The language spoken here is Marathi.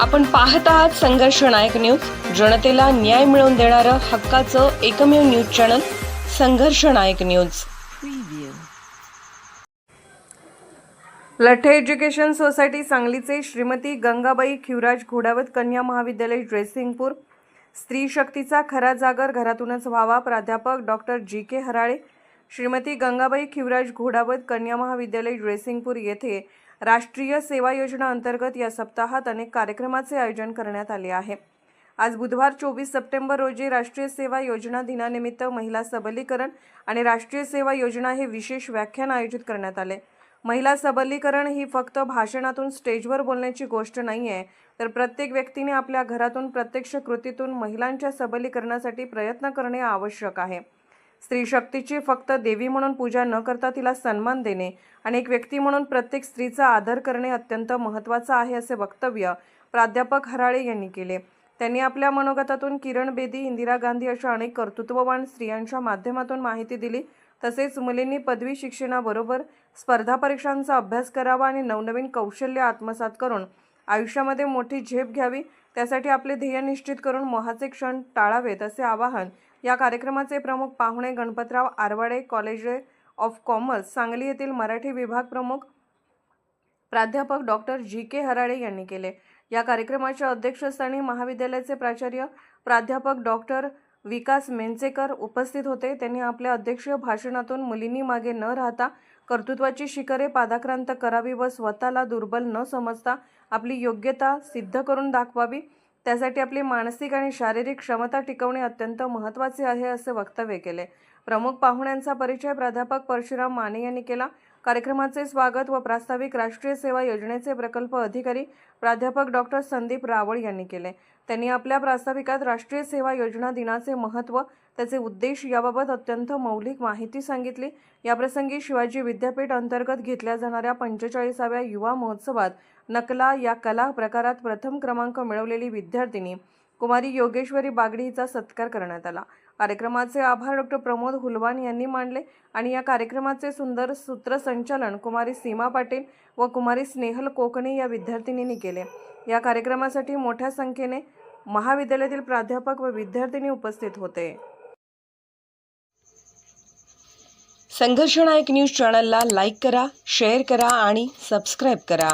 आपण पाहत आहात संघर्ष नायक न्यूज. जनतेला न्याय मिळवून देणारं हक्काचं एकमेव news channel Sangharsh Nayak news. Lathe education society सांगलीचे श्रीमती गंगाबाई खिवराज घोडावत कन्या महाविद्यालय ड्रेसिंगपूर. स्त्री शक्तीचा खरा जागर घरातूनच व्हावा प्राध्यापक doctor G K Harale. Shrimati Gangabai Khivraj Ghodawat कन्या महाविद्यालय ड्रेसिंगपूर येथे राष्ट्रीय सेवा योजना अंतर्गत या सप्ताहात अनेक कार्यक्रमाचे आयोजन करण्यात आले आहे. आज बुधवार चोवीस सप्टेंबर रोजी राष्ट्रीय सेवा योजना दिनानिमित्त महिला सबलीकरण आणि राष्ट्रीय सेवा योजना हे विशेष व्याख्यान आयोजित करण्यात आले. महिला सबलीकरण ही फक्त भाषणातून स्टेजवर बोलण्याची गोष्ट नाही आहे तर प्रत्येक व्यक्तीने आपल्या घरातून प्रत्यक्ष कृतीतून महिलांच्या सबलीकरणासाठी प्रयत्न करणे आवश्यक आहे. स्त्री शक्तीची फक्त देवी म्हणून पूजा न करता तिला सन्मान देणे आणि एक व्यक्ती म्हणून प्रत्येक स्त्रीचा आदर करणे अत्यंत महत्त्वाचं आहे असे वक्तव्य प्राध्यापक हराळे यांनी केले. त्यांनी आपल्या मनोगतातून किरण बेदी इंदिरा गांधी अशा अनेक कर्तृत्ववान स्त्रियांच्या माध्यमातून माहिती दिली. तसेच मुलींनी पदवी शिक्षणाबरोबर स्पर्धा परीक्षांचा अभ्यास करावा आणि नवनवीन कौशल्य आत्मसात करून आयुष्यामध्ये मोठी झेप घ्यावी त्यासाठी आपले ध्येय निश्चित करून मोहाचे क्षण टाळावेत असे आवाहन या कार्यक्रमाचे प्रमुख पाहुणे Ganpatrao Arwade college of commerce Sangli येथील मराठी विभाग प्रमुख प्राध्यापक डॉक्टर जी के हराळे यांनी केले. या कार्यक्रमाच्या अध्यक्षस्थानी महाविद्यालयाचे प्राचार्य प्राध्यापक डॉक्टर विकास मेंचेकर उपस्थित होते. त्यांनी आपल्या अध्यक्षीय भाषणातून मुलींनी मागे न राहता कर्तृत्वाची शिखरे पादाक्रांत करावी व स्वतःला दुर्बल न समजता आपली योग्यता सिद्ध करून दाखवावी. त्यासाठी आपली मानसिक आणि शारीरिक क्षमता टिकवणे अत्यंत महत्त्वाचे आहे असे वक्तव्य केले. प्रमुख पाहुण्यांचा परिचय प्राध्यापक परशुराम माने यांनी केला. कार्यक्रमाचे स्वागत व प्रास्ताविक राष्ट्रीय सेवा योजनेचे प्रकल्प अधिकारी प्राध्यापक डॉक्टर संदीप रावळ यांनी केले. त्यांनी आपल्या प्रास्ताविकात राष्ट्रीय सेवा योजना दिनाचे महत्त्व त्याचे उद्देश याबाबत अत्यंत मौलिक माहिती सांगितली. याप्रसंगी शिवाजी विद्यापीठ अंतर्गत घेतल्या जाणाऱ्या पंचेचाळीसाव्या युवा महोत्सवात नकला या कला प्रकारात प्रथम क्रमांक मिळवलेली विद्यार्थिनी कुमारी योगेश्वरी बागडी हिचा सत्कार करण्यात आला. कार्यक्रमाचे आभार डॉक्टर प्रमोद हुलवान यांनी मानले आणि या कार्यक्रमाचे सुंदर सूत्रसंचालन कुमारी सीमा पाटील व कुमारी स्नेहल कोकणे या विद्यार्थिनींनी केले. या कार्यक्रमासाठी मोठ्या संख्येने महाविद्यालयातील प्राध्यापक व विद्यार्थिनी उपस्थित होते. संघर्षनायक न्यूज चॅनलला लाईक करा शेअर करा आणि सबस्क्राईब करा.